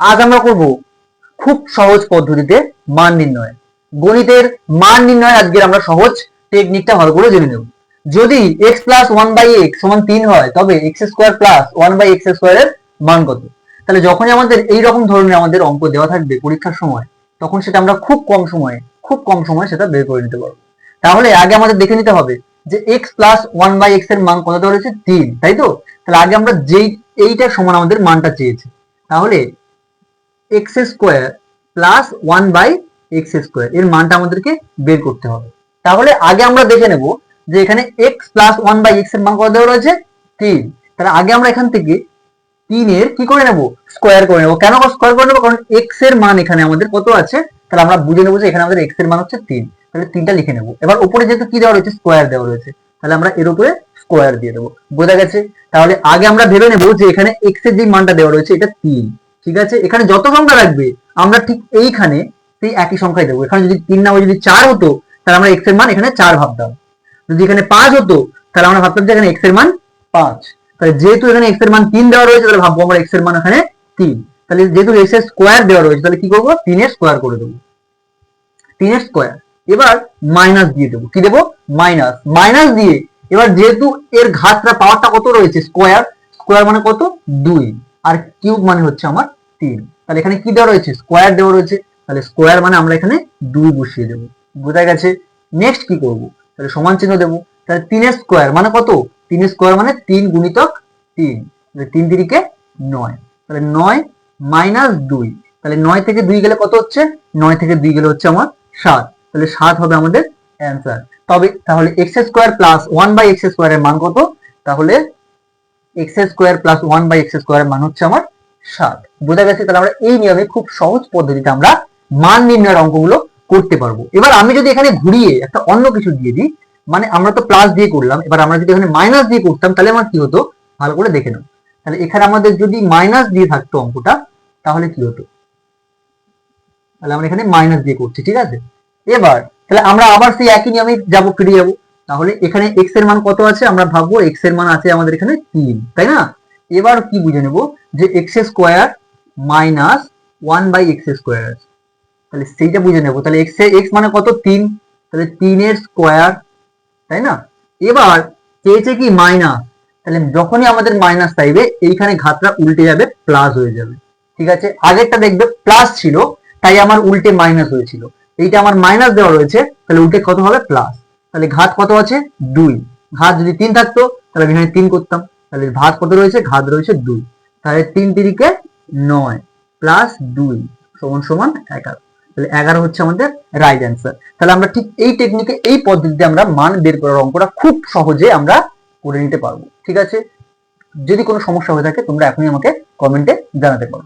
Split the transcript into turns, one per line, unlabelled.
আজ আমরা করব খুব সহজ পদ্ধতিতে মান নির্ণয়। গণিতের মান নির্ণয় আজকের আমরা সহজ টেকনিকটা ভালো করে জেনে নেব। যদি x plus one by x সমান তিন হয়, তবে x square plus one by x স্কোয়ারের মান কত? তাহলে যখনই আমাদের এই রকম ধরনের আমাদের অঙ্ক দেওয়া থাকবে পরীক্ষার সময়, তখন সেটা আমরা খুব কম সময়ে, খুব কম সময়ে সেটা বের করে নিতে পারব। তাহলে আগে আমাদের দেখে নিতে হবে যে এক্স প্লাস ওয়ান বাই এক্সের মান কত রয়েছে তিন, তাই তো? তাহলে আগে আমরা যেই, এইটার সমান আমাদের মানটা চেয়েছি। তাহলে x square plus one by x square এর মানটা আমাদেরকে বের করতে হবে। তাহলে আগে আমরা দেখে নেব যে এখানে এক্স প্লাস ওয়ান বাই এক্সের মান কত দেওয়া রয়েছে? তিন। তাহলে আগে আমরা এখান থেকে তিনের কি করে নেব? স্কোয়ার করে নেব। কেন স্কোয়ার করে নেব? কারণ এক্সের মান এখানে আমাদের কত আছে? তাহলে আমরা বুঝে নেব যে এখানে আমাদের এক্সের মান হচ্ছে তিন। তাহলে তিনটা লিখে নেব। এবার উপরে যেহেতু কি দেওয়া রয়েছে? স্কোয়ার দেওয়া রয়েছে। তাহলে আমরা এর উপরে স্কোয়ার দিয়ে দেবো। বোঝা গেছে? তাহলে আগে আমরা ভেবে নেব যে এখানে এক্সের যে মানটা দেওয়া রয়েছে, এটা তিন। ঠিক আছে? এখানে যত সংখ্যা রাখবে, আমরা ঠিক এইখানে সেই একই সংখ্যায় দেবো। এখানে যদি তিন না হয়, যদি চার হতো, তাহলে আমরা এক্সের মান এখানে চার ভাবতাম। যদি এখানে পাঁচ হতো, তাহলে আমরা ভাবতাম যে এখানে এক্সের মান পাঁচ। তাহলে যেহেতু এখানে এক্সের মান তিন দেওয়া রয়েছে, তাহলে ভাববো আমরা এক্সের মান এখানে তিন। তাহলে যেহেতু এক্সের স্কোয়ার দেওয়া রয়েছে, তাহলে কি করব? তিনের স্কোয়ার করে দেবো। তিনের স্কোয়ার এবার মাইনাস দিয়ে দেবো। কি দেবো? মাইনাস মাইনাস দিয়ে এবার যেহেতু এর ঘাতটা পাওয়ারটা কত রয়েছে? স্কোয়ার স্কোয়ার মানে কত? দুই। আর কিউব মানে হচ্ছে আমার তিন। তাহলে এখানে কি দেওয়া রয়েছে? স্কোয়ার দেওয়া রয়েছে। তাহলে স্কোয়ার মানে আমরা এখানে দুই বসিয়ে দেবো। বোঝা গেছে? নেক্সট কি করব? তাহলে সমান চিহ্ন দেবো। তাহলে তিনের স্কোয়ার মানে কত? তিনের স্কোয়ার মানে তিন গুণিতক তিন। তিন তিরিকে নয়। তাহলে নয় মাইনাস দুই। তাহলে নয় থেকে দুই গেলে কত হচ্ছে? নয় থেকে দুই গেলে হচ্ছে আমার সাত। তাহলে সাত হবে আমাদের অ্যান্সার তবে তাহলে x square plus one by x স্কোয়ারের মান কত? তাহলে x square plus one by x স্কোয়ারের মান হচ্ছে আমার সাত। বোঝা গেছে, তাহলে আমরা এই নিয়মে খুব সহজ পদ্ধতিতে আমরা মান নির্ণয়ের অঙ্কগুলো করতে পারব। এবার আমি যদি এখানে ঘুরিয়ে একটা অন্য কিছু দিয়ে দিই মানে আমরা তো প্লাস দিয়ে করলাম, এবার আমরা যদি এখানে মাইনাস দিয়ে করতাম, তাহলে আমার কি হতো? ভালো করে দেখে নাও। তাহলে এখানে আমাদের যদি মাইনাস দিয়ে থাকতো অঙ্কটা, তাহলে কি হতো? তাহলে আমরা এখানে মাইনাস দিয়ে করছি, ঠিক আছে? এবার, তাহলে আমরা আবার সেই একই নিয়মে যাব ফিরে যাব। তাহলে এখানে এক্সের মান কত আছে? আমরা ভাববো এক্সের মান আছে আমাদের এখানে তিন, তাই না? এবার কি বুঝে নেব? যে x square minus one by x square আছে তাহলে সেইটা বুঝে নেব। তাহলে এক্স এক্স মানে কত? তিন। তাহলে তিনের স্কোয়ার তাই না? এবার চেয়েছে কি মাইনাস তাহলে যখনই আমাদের মাইনাস চাইবে এইখানে ঘাতটা উল্টে যাবে প্লাস হয়ে যাবে। ঠিক আছে? আগেরটা দেখবে প্লাস ছিল, তাই আমার উল্টে মাইনাস হয়েছিল। এইটা আমার মাইনাস দেওয়া রয়েছে, তাহলে উল্টে কত হবে? প্লাস তাহলে ঘাত কত আছে? দুই। ঘাত যদি তিন থাকতো, তাহলে আমি এখানে তিন করতাম। তাহলে ভাগ কত রয়েছে? ঘাত রয়েছে দুই। তাহলে তিন তিরিকে নয় প্লাস দুই সমান সমান এগারো। তাহলে এগারো হচ্ছে আমাদের রাইট অ্যান্সার তাহলে আমরা ঠিক এই টেকনিকে এই পদ্ধতিতে আমরা মান বের করার অঙ্কটা খুব সহজে আমরা করে নিতে পারব। ঠিক আছে? যদি কোনো সমস্যা হয়ে থাকে তোমরা এখনই আমাকে কমেন্টে জানাতে পারো।